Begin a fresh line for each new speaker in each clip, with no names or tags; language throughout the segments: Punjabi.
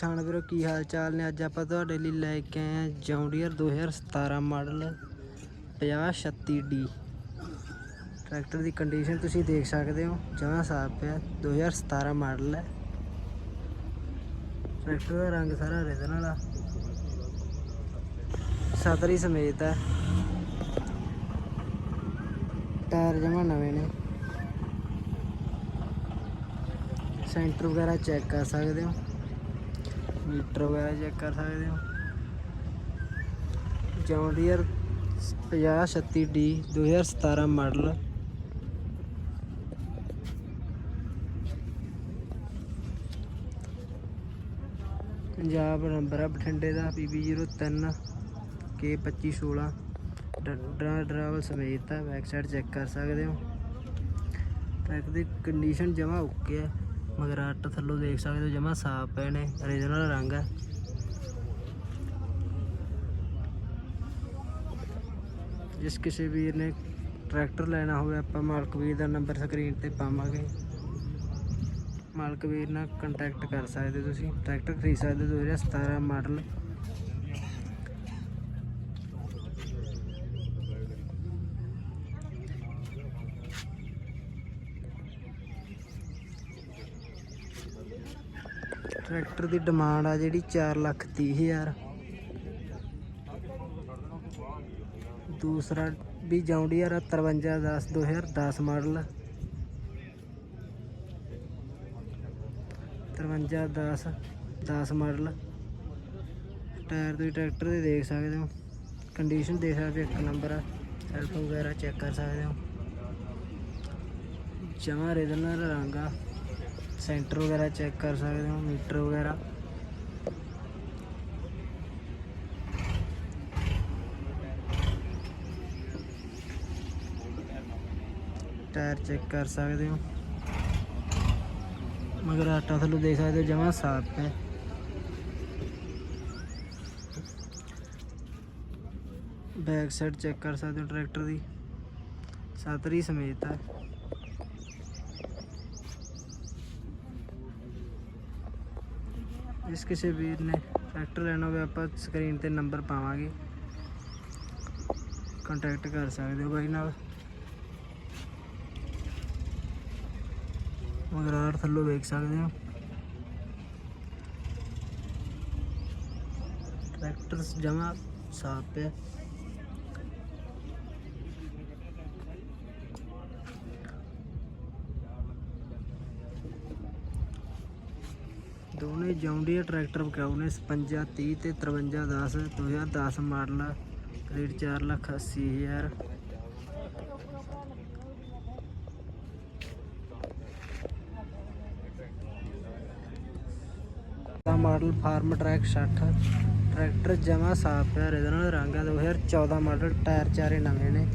ਕਿਸਾਨ ਵੀਰੋ, ਕੀ ਹਾਲ ਚਾਲ ਨੇ? ਅੱਜ ਆਪਾਂ ਤੁਹਾਡੇ ਲਈ ਲੈ ਕੇ ਆਏ ਹਾਂ John Deere 2017 model 5036D tractor ਦੀ ਕੰਡੀਸ਼ਨ ਤੁਸੀਂ ਦੇਖ ਸਕਦੇ ਹੋ, ਜਮਾਂ ਸਾਫ਼ ਪਿਆ 2017 ਮਾਡਲ ਹੈ। ਟਰੈਕਟਰ ਦਾ ਰੰਗ ਸਾਰਾ ਰਿਜਨ ਵਾਲਾ ਸਤਰੀ ਸਮੇਤ ਹੈ। ਟਾਇਰ ਜਮਾ ਨਵੇਂ ਨੇ। ਸੈਂਟਰ ਵਗੈਰਾ ਚੈੱਕ ਕਰ ਸਕਦੇ ਹੋ। ਮੀਟਰ ਵਗੈਰਾ ਚੈੱਕ ਕਰ ਸਕਦੇ ਹੋ। John Deere 5036D 2017 model Punjab number ਆ ਬਠਿੰਡੇ ਦਾ PB03 K2516 ਡਰਾ ਡਰਾਵਲ ਸਮੇਤ ਹੈ ਬੈਕ ਸਾਈਡ ਚੈੱਕ ਕਰ ਸਕਦੇ ਹੋ। ਟਰੈਕ ਦੀ ਕੰਡੀਸ਼ਨ ਜਮਾ ਓਕੇ ਹੈ ਮਗਰ ਆਟ ਥੱਲੋਂ ਦੇਖ ਸਕਦੇ ਹੋ ਜਮਾ ਸਾਫ਼ ਪਏ ਨੇ ਓਰੀਜਨਲ ਰੰਗ ਹੈ। ਜਿਸ ਕਿਸੇ ਵੀਰ ਨੇ ਟਰੈਕਟਰ ਲੈਣਾ ਹੋਵੇ, ਆਪਾਂ ਮਾਲਕ ਵੀਰ ਦਾ ਨੰਬਰ ਸਕਰੀਨ ਤੇ ਪਾਵਾਂਗੇ। ਮਾਲਕ ਵੀਰ ਨਾਲ ਕੰਟੈਕਟ ਕਰ ਸਕਦੇ ਹੋ ਤੁਸੀਂ। ਟਰੈਕਟਰ ਖਰੀਦ ਸਕਦੇ ਹੋ 2017 ਮਾਡਲ ਟਰੈਕਟਰ ਦੀ ਡਿਮਾਂਡ ਆ ਜਿਹੜੀ 4 ਲੱਖ ਤੀਹ ਹਜ਼ਾਰ। ਦੂਸਰਾ ਵੀ John Deere 5310 2010 model. 5310 10 model. Tyre ਤੁਸੀਂ ਟਰੈਕਟਰ ਦੇ ਦੇਖ ਸਕਦੇ ਹੋ। ਕੰਡੀਸ਼ਨ ਦੇਖ ਸਕਦੇ ਇੱਕ ਨੰਬਰ ਆ। ਸੈਲਫ ਵਗੈਰਾ ਚੈੱਕ ਕਰ ਸਕਦੇ ਹੋ। ਜਮਾ ਰਿਜਨਲ ਰੰਗ ਆ। ਸੈਂਟਰ ਵਗੈਰਾ ਚੈੱਕ ਕਰ ਸਕਦੇ ਹੋ, ਮੀਟਰ ਵਗੈਰਾ। ਟਾਇਰ ਚੈੱਕ ਕਰ ਸਕਦੇ ਹੋ। ਮਗਰ ਆਟਾ ਥੱਲੋਂ ਦੇਖ ਸਕਦੇ ਹੋ, ਜਮਾ ਸਾਫ਼ ਹੈ। ਬੈਕ ਸਾਈਡ ਚੈੱਕ ਕਰ ਸਕਦੇ ਹੋ, ਟਰੈਕਟਰ ਦੀ। ਸਤਰੀ ਸਮੇਤ ਹੈ। ਇਸ ਕਿਸੇ ਵੀਰ ਨੇ ਟਰੈਕਟਰ ਲੈਣਾ ਹੋਵੇ, ਆਪਾਂ ਸਕਰੀਨ ਤੇ ਨੰਬਰ ਪਾਵਾਂਗੇ। ਕੰਟੈਕਟ ਕਰ ਸਕਦੇ ਹੋ ਬਾਈ ਨਾਲ। ਮਗਰਾਰ ਥੱਲੋਂ ਵੇਖ ਸਕਦੇ ਹੋ। ਟਰੈਕਟਰ ਜਮਾ ਸਾਫ਼ ਹੈ ਦੋਨੇ ਜੌਂਡੀਆ ਟਰੈਕਟਰ ਵਿਕਾਊ ਨੇ 55 30 ਤੇ 53 10 2010 ਮਾਡਲ, ਰੇਟ 4 ਲੱਖ 80 ਹਜ਼ਾਰ। ਦਾ ਮਾਡਲ ਫਾਰਮ ਟਰੈਕ 60 ਟਰੈਕਟਰ ਜਮਾ ਸਾਫ਼ ਹੈ ਨਾਲ ਰੰਗ ਆ 2014 ਮਾਡਲ ਟਾਇਰ ਚਾਰੇ ਨਵੇਂ ਨੇ।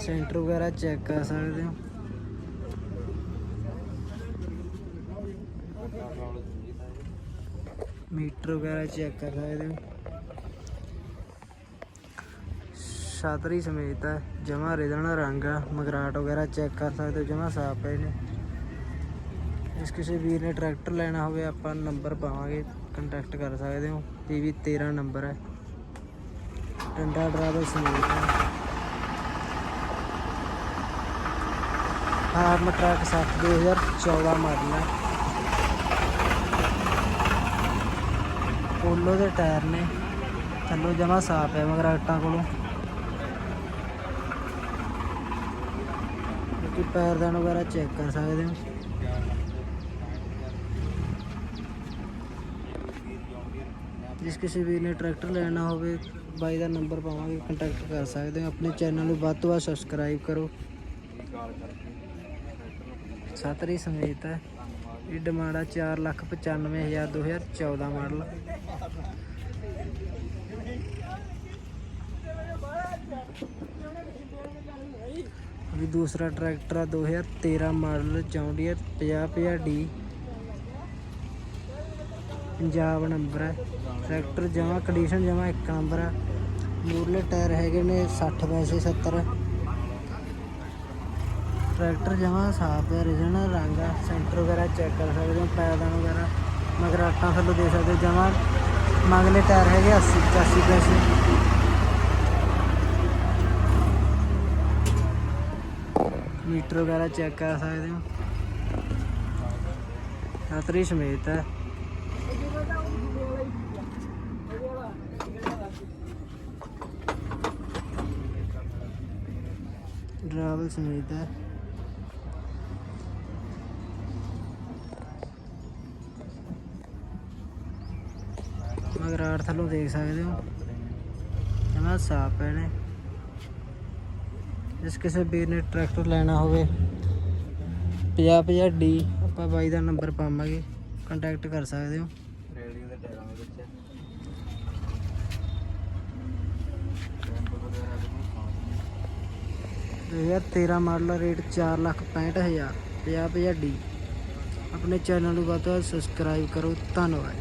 ਸੈਂਟਰ ਵਗੈਰਾ ਚੈੱਕ ਕਰ ਸਕਦੇ ਹੋ। ਮੀਟਰ ਵਗੈਰਾ ਚੈੱਕ ਕਰ ਸਕਦੇ ਹੋ। ਛਾਤਰੀ ਸਮੇਤ ਹੈ ਜਮਾ ਰਿਜਨਲ ਰੰਗ ਆ ਮਗਰਾਟ ਵਗੈਰਾ ਚੈੱਕ ਕਰ ਸਕਦੇ ਹੋ ਜਮਾ ਸਾਫ਼ ਪਏ ਨੇ। ਇਸ ਕਿਸੇ ਵੀਰ ਨੇ ਟਰੈਕਟਰ ਲੈਣਾ ਹੋਵੇ, ਆਪਾਂ ਨੰਬਰ ਪਾਵਾਂਗੇ ਕੰਟੈਕਟ ਕਰ ਸਕਦੇ ਹੋ। ਵੀ 13 ਨੰਬਰ ਹੈ। ਡੰਡਾ ਡਰਾਈਵਰ ਸਮੇਤ ਹੈ। ਫਾਰਮ ਟਰੱਕ 60 2014 ਮਾਡਲ ਹੈ। ਪੋਲੋ ਦੇ ਟਾਇਰ ਨੇ। ਥੱਲੋਂ ਜਮਾ ਸਾਫ਼ ਹੈ ਮਗਰਾਟਾਂ ਕੋਲੋਂ। ਕਿ ਪੈਰਦਾਨ ਵਗੈਰਾ ਚੈੱਕ ਕਰ ਸਕਦੇ ਹੋ। ਜਿਸ ਕਿਸੇ ਵੀਰ ਨੇ ਟਰੈਕਟਰ ਲੈਣਾ ਹੋਵੇ, ਬਾਈ ਦਾ ਨੰਬਰ ਪਾਵਾਂਗੇ ਕੰਟੈਕਟ ਕਰ ਸਕਦੇ ਹੋ। ਆਪਣੇ ਚੈਨਲ ਨੂੰ ਵੱਧ ਤੋਂ ਵੱਧ ਸਬਸਕ੍ਰਾਈਬ ਕਰੋ। ਸਤਰੀ ਸਮੇਤ ਹੈ। ਇਹ ਡਿਮਾਂਡ ਆ 495000 2014 ਮਾਡਲ। ਵੀ ਦੂਸਰਾ ਟਰੈਕਟਰ ਆ 2013 model John Deere 5050D Punjab number ਹੈ। ਟਰੈਕਟਰ ਜਮਾ ਕੰਡੀਸ਼ਨ ਜਮਾ ਇੱਕ ਨੰਬਰ ਹੈ। ਮੂਰਲੇ ਟਾਇਰ ਹੈਗੇ ਨੇ 60 ਪੈਸੇ 70 ਟਰੈਕਟਰ ਜਮਾ ਸਾਫ਼ ਹੈ ਰੀਜਨਲ ਰੰਗ ਆ, ਸੈਂਟਰ ਵਗੈਰਾ ਚੈੱਕ ਕਰ ਸਕਦੇ ਹੋ ਪੈਦਾਨ ਵਗੈਰਾ। ਮਗਰ ਆਟਾਂ ਥੱਲੋਂ ਦੇ ਸਕਦੇ ਹੋ, ਜਮਾ ਮਗਲੇ ਟਾਇਰ ਹੈਗੇ 80 85 ਪੈਸੇ ਮੀਟਰ ਵਗੈਰਾ ਚੈੱਕ ਕਰ ਸਕਦੇ ਹੋ। ਛਤਰੀ ਸਮੇਤ ਹੈ। ਡਰਾਈਵਰ ਸਮੇਤ ਹੈ। ਆੜ ਥੱਲੋਂ ਦੇਖ ਸਕਦੇ ਹੋ। ਜਮਾ ਸਾਫ਼ ਪਏ ਨੇ ਜਿਸ ਕਿਸੇ ਵੀਰ ਨੇ ਟਰੈਕਟਰ ਲੈਣਾ ਹੋਵੇ 50 50 ਡੀ ਆਪਾਂ ਬਾਈ ਦਾ ਨੰਬਰ ਪਾਵਾਂਗੇ ਕੰਟੈਕਟ ਕਰ ਸਕਦੇ ਹੋ।
ਰੇਡੀਓ ਦੇ ਟਾਇਰਾਂ ਦੇ ਵਿੱਚ।
ਇਹ 13 ਮਾਡਲ ਰੇਟ 4 ਲੱਖ 65000 50 50 ਡੀ। ਆਪਣੇ ਚੈਨਲ ਨੂੰ ਵੱਧ ਤੋਂ ਵੱਧ ਸਬਸਕ੍ਰਾਈਬ ਕਰੋ। ਧੰਨਵਾਦ।